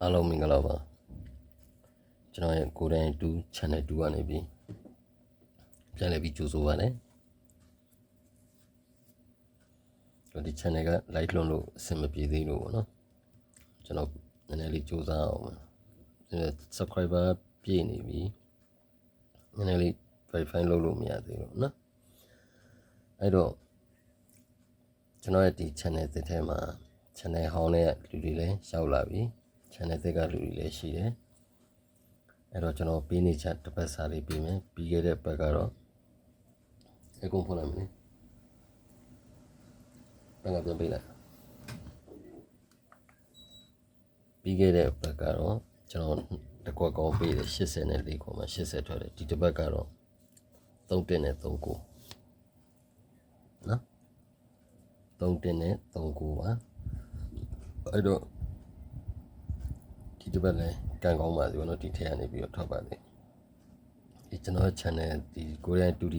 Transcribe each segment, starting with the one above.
အားလုံးမင်္ဂလာပါကျွန်တော်ရဲ့ကိုယ်တိုင်2 channel 2ကနေပြီးပြန်လည်ပြီးကြိုဆိုပါမယ်ဒီ channel က live လွှင့်လို့အဆင်မပြေသေးလို့ပေါ့နော်ကျွန်တော်နည်းနည်းလေးကြိုးစားအောင်ပါအဲ subscriber ပြည့်နေပြီနည်းနည်းလေး verify လုပ်လို့မရသေးဘူးနော်အဲ့တော့ကျွန်တော်ရဲ့ဒီ channel သစ်ထဲမှာ channel ဟောင်းတဲ့လူတွေလည်းရောက်လာပြီ channel သစ်ကလူတွေလည်းရှိတယ်အဲ့တော့ကျွန်တော်ပေးနေချတစ်ပတ်စာလေးပေးမယ်ပြီးခဲ့တဲ့ပတ်ကတော့အကုန်ဖွင့်လိုက်မယ်ဘယ်ကပြန်ပေးလိုက်ပြီးခဲ့တဲ့ပတ်ကတော့ကျွန်တော်တကွက်ကောင်းပေးတယ်80နဲ့4ခေါ်မှာ80ထွက်တယ်ဒီတစ်ပတ်ကတော့3တက်နဲ့3ကိုနော်3တက်နဲ့3ကိုပါ အဲ့တော့ဒီတစ်ပတ်လည်းကံကောင်းပါစေဘောနော်ဒီထဲကနေပြီးတော့ထောက်ပါစေဒီကျွန်တော် channel ဒီကိုရီးယား 2D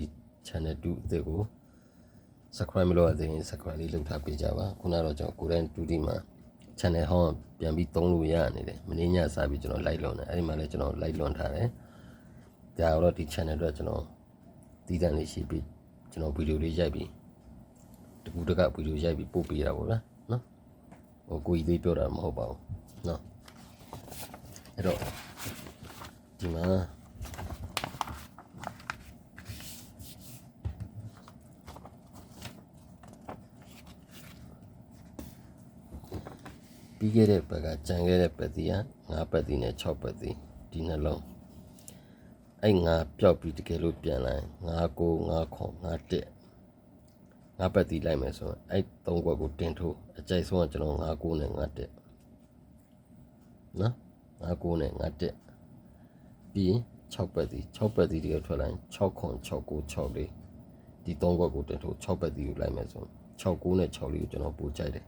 channel 2အသစ်ကို subscribe မလုပ်ရသေးရင် subscribe လေးလုပ်ထားပေးကြပါခုနကတော့ကျွန်တော်ကိုရီးယား 2D မှာ channel ဟောင်းပြန်ပြီးသုံးလို့ရနေတယ်မင်းညစပြီးကျွန်တော် live လွန်တယ်အဲ့ဒီမှာလည်းကျွန်တော် live လွန်ထားတယ်ဒါတော့ဒီ channel အတွက်ကျွန်တော်တည်တံ့လေးရှိပြီးကျွန်တော်ဗီဒီယိုလေးရိုက်ပြီးတကူတကဗီဒီယိုရိုက်ပြီးပို့ပေးတာပေါ့ဗျာနော် ဟိုကိုကြီးသေးပြောတာမဟုတ်ပါဘူးเนาะအဲ့တော့ဒီမှာပြီးခဲ့တဲ့ဘက်ကကြံခဲ့တဲ့ပတ်သီက9ပတ်သီနဲ့6ပတ်သီဒီနှလုံးအဲ့ငါပျောက်ပြီးတကယ်လို့ပြန်လာ9 9 9 9 1 ငါပတ်တီးလိုက်မယ်ဆိုရင်အဲ့သုံးခွက်ကိုတင်ထိုးအကြိုက်ဆုံးကကျွန်တော်9 9နဲ့9တက်နော်9 9နဲ့9တက်ပြီး6ပတ်တီး6ပတ်တီးတကယ်ထွက်လာရင်6ခွန်6 9 6လေးဒီသုံးခွက်ကိုတင်ထိုး6ပတ်တီးကိုလိုက်မယ်ဆိုရင်6 9နဲ့6လေးကိုကျွန်တော်ပို့ကြိုက်တယ်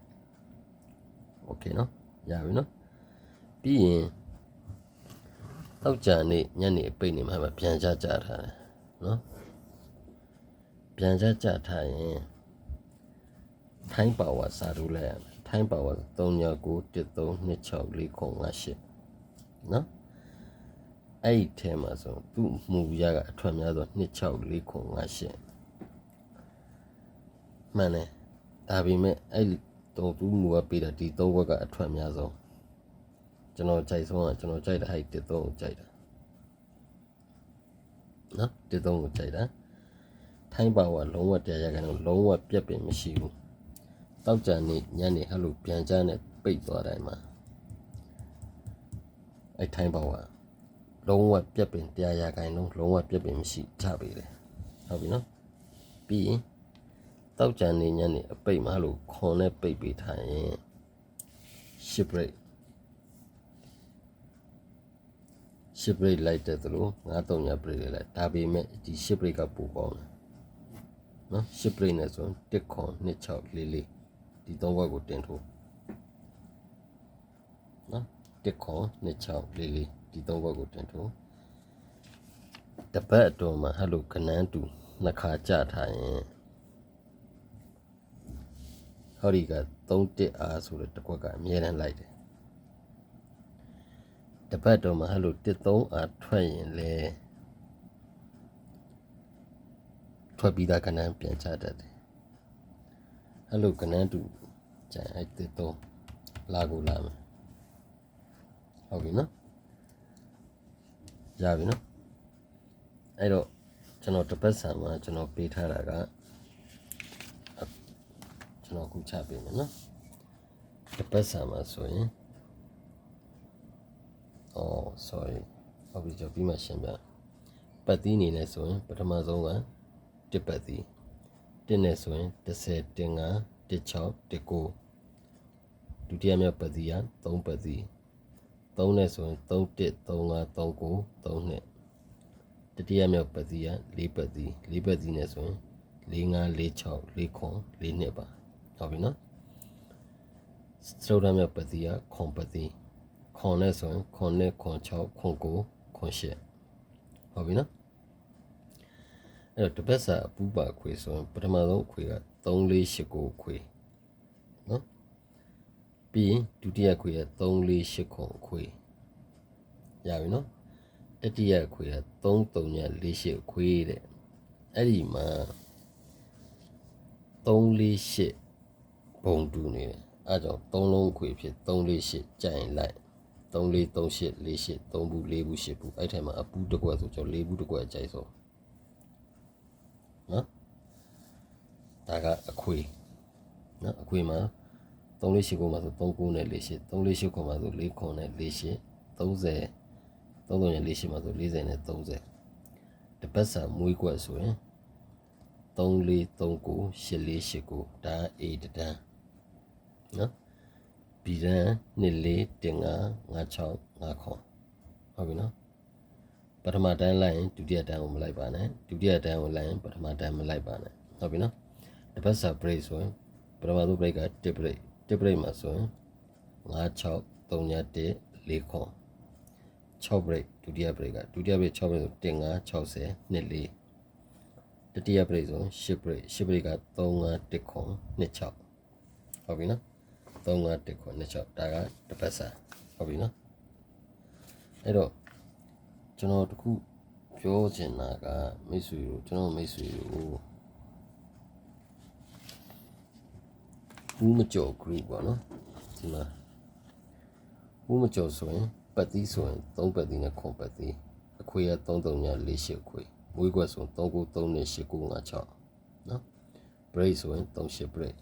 โอเคเนาะရပြီเนาะပြီးရင်တောက်ကြနေညနေအပိတ်နေမှာပြန်ကြကြထားတယ်เนาะပြန်ကြကြထားရင် ထိုင်းပါဝါစာရူလဲထိုင်းပါဝါ399132264958နော်အဲ့ဒီထဲမှာဆိုသူ့မူရကအထွက်များဆို264958မှန်တယ်ဒါပေမဲ့အဲ့ဒီတော့သူ့မူကပေးတာဒီ၃ဘက်ကအထွက်များဆုံးကျွန်တော်ကြိုက်ဆုံးကကျွန်တော်ကြိုက်တာအဲ့ဒီ၃ကိုကြိုက်တာနော်ဒီ၃ကိုကြိုက်တာထိုင်းပါဝါလုံးဝတရားရကန်လုံးဝပြက်ပင်မရှိဘူး တောက်ကြနေညနေဟဲ့လို့ပြန်ကြနဲ့ပိတ်သွားတိုင်းမှာအဲ့ထိုင်းပါဝါလုံးဝပြက်ပင်တရားရကန်လုံးလုံးဝပြက်ပင်မရှိချပေးတယ်ဟုတ်ပြီနော်ပြီးရင်တောက်ကြနေညနေအပိတ်မှလို့ခွန်နဲ့ပိတ်ပေးထားရင်ရှစ်ဘရိတ်ရှစ်ဘရိတ်လိုက်တဲ့သလိုငါးတုံညာဘရိတ်လိုက်ဒါပေမဲ့ဒီရှစ်ဘရိတ်ကပိုကောင်းတယ်နော်ရှစ်ဘရိတ်နဲ့ဆို1ခွန်26လေးလေး ဒီသုံးဘက်ကိုတင်ထိုးနော်1ခွန်26လေးလေးဒီသုံးဘက်ကိုတင်ထိုးတပတ်အတွင်းမှာဟဲ့လို့ခနန်းတူနှစ်ခါကြထားရင်ဟောဒီက3တစ်အားဆိုတဲ့တစ်ခွက်ကအမြဲတမ်းလိုက်တယ်တပတ်တော့မှဟဲ့လို့တစ်3အားထွက်ရင်လေထွက်ပြီးသားကဏ္ဍပြန်ချတတ်တယ် ဟဲ့လို့ကဏ္ဍတူကျန်အဲ့တစ်3လာကိုလာမယ်ဟုတ်ပြီနော်ရပြီနော်အဲ့တော့ကျွန်တော်တစ်ပတ်ဆံမှာကျွန်တော်ပေးထားတာကကျွန်တော်ခုချပေးမယ်နော်တစ်ပတ်စာမှာဆိုရင်အော် sorry ဟုတ်ပြီကျွန်တော်ပြီးမှရှင်းပြပတ်သီးအနေနဲ့ဆိုရင်ပထမဆုံးကတစ်ပတ်သီး တစ်နဲ့ဆိုရင်30တင်9 16 19ဒုတိယမြောက်ပတ်သီးက3ပတ်သီး3နဲ့ဆိုရင်3 1 3 5 3 9 3နှစ်တတိယမြောက်ပတ်သီးက4ပတ်သီး4ပတ်သီးနဲ့ဆိုရင်4 5 4 6 4ခွန်4နှစ်ပါဟုတ်ပြီနော်စတုဒ္ဓမြတ်ပတိယခွန်ပတိခွန်နဲ့ဆိုရင်ခွန်နဲ့ခွန်6ခွန်9ခွန်10ဟုတ်ပြီနော် အဲ့တော့တပတ်စာအပူပါခွေဆိုရင်ပထမဆုံးခွေက3 4 8 9ခွေနော်ဘပြီးရင်ဒုတိယခွေက3 4 8ခွန်ခွေရပြီနော်တတိယခွေက3 3ည4 8ခွေတဲ့အဲ့ဒီမှာ3 4 8ဘုံတူနေတယ်အဲ့ကြောင့်3လုံးခွေဖြစ်3 4 8ကြိုင်လိုက်3 4 3 8 4 8 3ဘူး4ဘူး8ဘူးအဲ့ထဲမှာအပူတစ်ကွက်ဆိုကျွန်တော်4ဘူးတစ်ကွက်ကြိုက်ဆုံးနော် ဒါကအခွေနော်အခွေမှာ3လေးရှိကိုမှာဆို3 9နဲ့4 8 3လေးရှိကိုမှာဆို4ခွန်နဲ့4 8 30 30နဲ့4 8မှာဆို40နဲ့30တပတ်စာမွေးကွက်ဆိုရင်3 4 3 9 8 4 8 9ဒါက A တတန်းနော် B တန်း2 4 1 5 5 6 5ခွန်ဟုတ်ပြီနော်ပထမတန်းလိုက်ရင်ဒုတိယတန်းကိုမလိုက်ပါနဲ့ဒုတိယတန်းကိုလိုက်ရင်ပထမတန်းမလိုက်ပါနဲ့ဟုတ်ပြီနော် တပတ်စာ break ဆိုရင်ပထမဆုံး break က1 break 1 break မှာဆိုရင်5 6 3 1 4ခွန်6 break ဒုတိယ break ကဒုတိယ break 6 break ဆို1 5 60 2 4တတိယ break ဆို10 break 10 break က3 5 1ခွန်2 6ဟုတ်ပြီနော်3 5 1ခွန်2 6ဒါကတပတ်စာဟုတ်ပြီနော်အဲ့တော့ကျွန်တော်တခုပြောချင်တာကမိတ်ဆွေတို့ကျွန်တော်မိတ်ဆွေတို့ ဘူးမကြော် group ပေါ့နော်ဒီမှာဘူးမကြော်ဆိုရင်ပတ်သီးဆိုရင်3ပတ်သီးနဲ့ခွန်ပတ်သီးအခွေရ33ည48ခွေမွေးကွက်ဆိုရင်39နဲ့8956နော် break ဆိုရင်38 break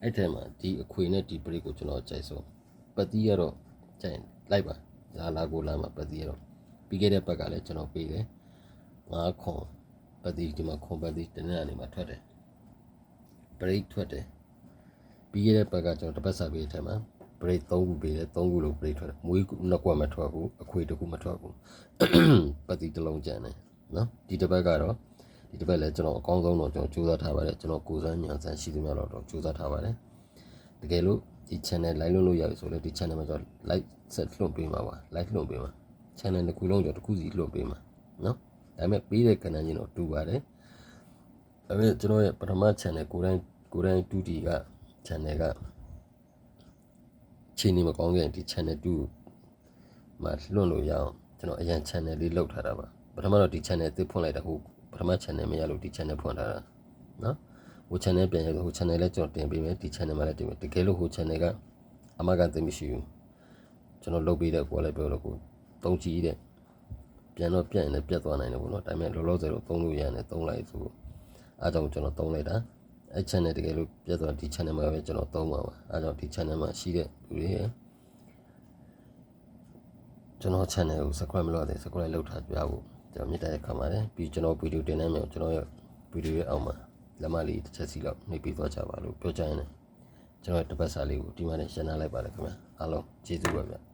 အဲ့ထဲမှာဒီအခွေနဲ့ဒီ break ကိုကျွန်တော်ကြိုက်ဆုံးပတ်သီးကတော့ကြိုက်လိုက်ပါလာလာကိုလာမှာပတ်သီးကတော့ပြီးခဲ့တဲ့ဘက်ကလည်းကျွန်တော်ပေးတယ်9ခွန်ပတ်သီးဒီမှာခွန်ပတ်သီးတနင်္လာနေ့မှာထွက်တယ် break ထွက်တယ် ပြီးခဲ့တဲ့ဘက်ကကျွန်တော်တစ်ပတ်စာပေးတဲ့ထဲမှာ break 3ခုပေးတယ်3ခုလို့ break ထွက်တယ်မွေးနှစ်ကွက်မထွက်ဘူးအခွေတစ်ခုမထွက်ဘူးပတ်သီးတစ်လုံးကျန်တယ်နော်ဒီတစ်ပတ်ကတော့ဒီတစ်ပတ်လည်းကျွန်တော်အကောင်းဆုံးတော့ကျွန်တော်စူးစမ်းထားပါတယ်ကျွန်တော်ကိုယ်စမ်းညာစမ်းရှိသမျှတော့စူးစမ်းထားပါတယ်တကယ်လို့ဒီ channel like လုပ်လို့ရပြီဆိုလည်းဒီ channel မှာကျွန်တော် like ဆက်လွှင့်ပေးမှာပါ like လွှင့်ပေးမှာ channel တစ်ခုလုံးကျွန်တော်တစ်ခုစီလွှင့်ပေးမှာနော်ဒါပေမဲ့ပေးတဲ့ကဏ္ဍချင်းတော့တူပါတယ်ဒါပေမဲ့ကျွန်တော်ရဲ့ပထမ channel ကိုယ်တိုင်ကိုယ်တိုင်တူတီက channel ကချိန်နေမကောင်းခဲ့ရင်ဒီ channel 2မှာလွှင့်လို့ရအောင်ကျွန်တော်အရင် channel လေးလောက်ထားတာပါပထမတော့ဒီ channel သစ်ဖွင့်လိုက်တာဟိုပထမ channel မရလို့ဒီ channel ဖွင့်ထားတာနော်ဟို channel ပြန်ရတော့ဟို channel လည်းကျွန်တော်တင်ပေးမယ်ဒီ channel မှာလည်းတင်မယ်တကယ်လို့ဟို channel ကအမကန်သိမရှိဘူးကျွန်တော်လုပ်ပေးတဲ့ကိုယ်လည်းပြောလို့ကိုတုံးကြည့်တဲ့ပြန်တော့ပြန်ရင်လည်းပြတ်သွားနိုင်တယ်ပေါ့နော်ဒါပေမဲ့လောလောဆယ်တော့သုံးလို့ရတယ်သုံးလိုက်ဆိုအားကြောင့်ကျွန်တော်သုံးလိုက်တာ အဲ channel တကယ်လို့ပြတ်သွားဒီ channel မှာပဲကျွန်တော်သုံးပါပါအားကြောင့်ဒီ channel မှာရှိတဲ့လူတွေကျွန်တော် channel ကို subscribe မလုပ်သေး subscribe လုပ်ထားပြဖို့ကျွန်တော်မြစ်တဲ့ခါမှာလည်းပြီးကျွန်တော်ဗီဒီယိုတင်နေမယ်ကျွန်တော်ရဲ့ဗီဒီယိုရဲ့အောက်မှာလက်မလေးတစ်ချက်စီလောက်နှိပ်ပေးသွားကြပါလို့ပြောကြရင်လည်းကျွန်တော်ရဲ့တပတ်စာလေးကိုဒီမှာနဲ့ရှင်းထားလိုက်ပါလေခင်ဗျာအားလုံးကျေးဇူးပါဗျ